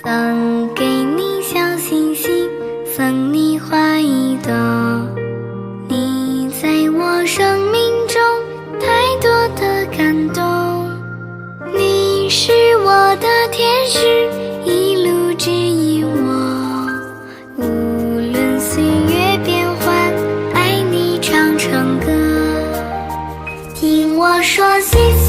送给你小星星，送你花一朵。你在我生命中太多的感动，你是我的天使，一路指引我。无论岁月变幻，爱你唱成歌。听我说谢谢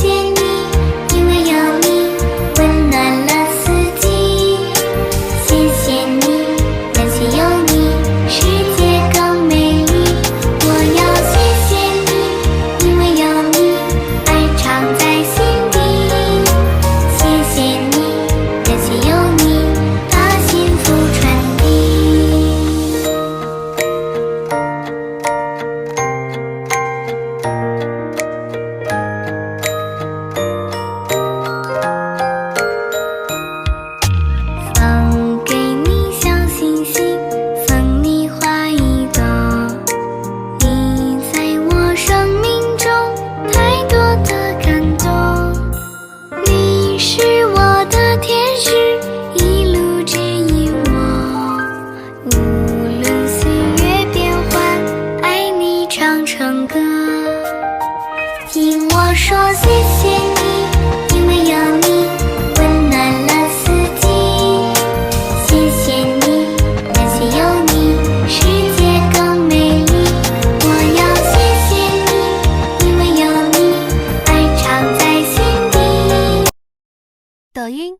是我的天使，一路指引我。无论岁月变幻，爱你唱成歌。听我说谢谢，抖音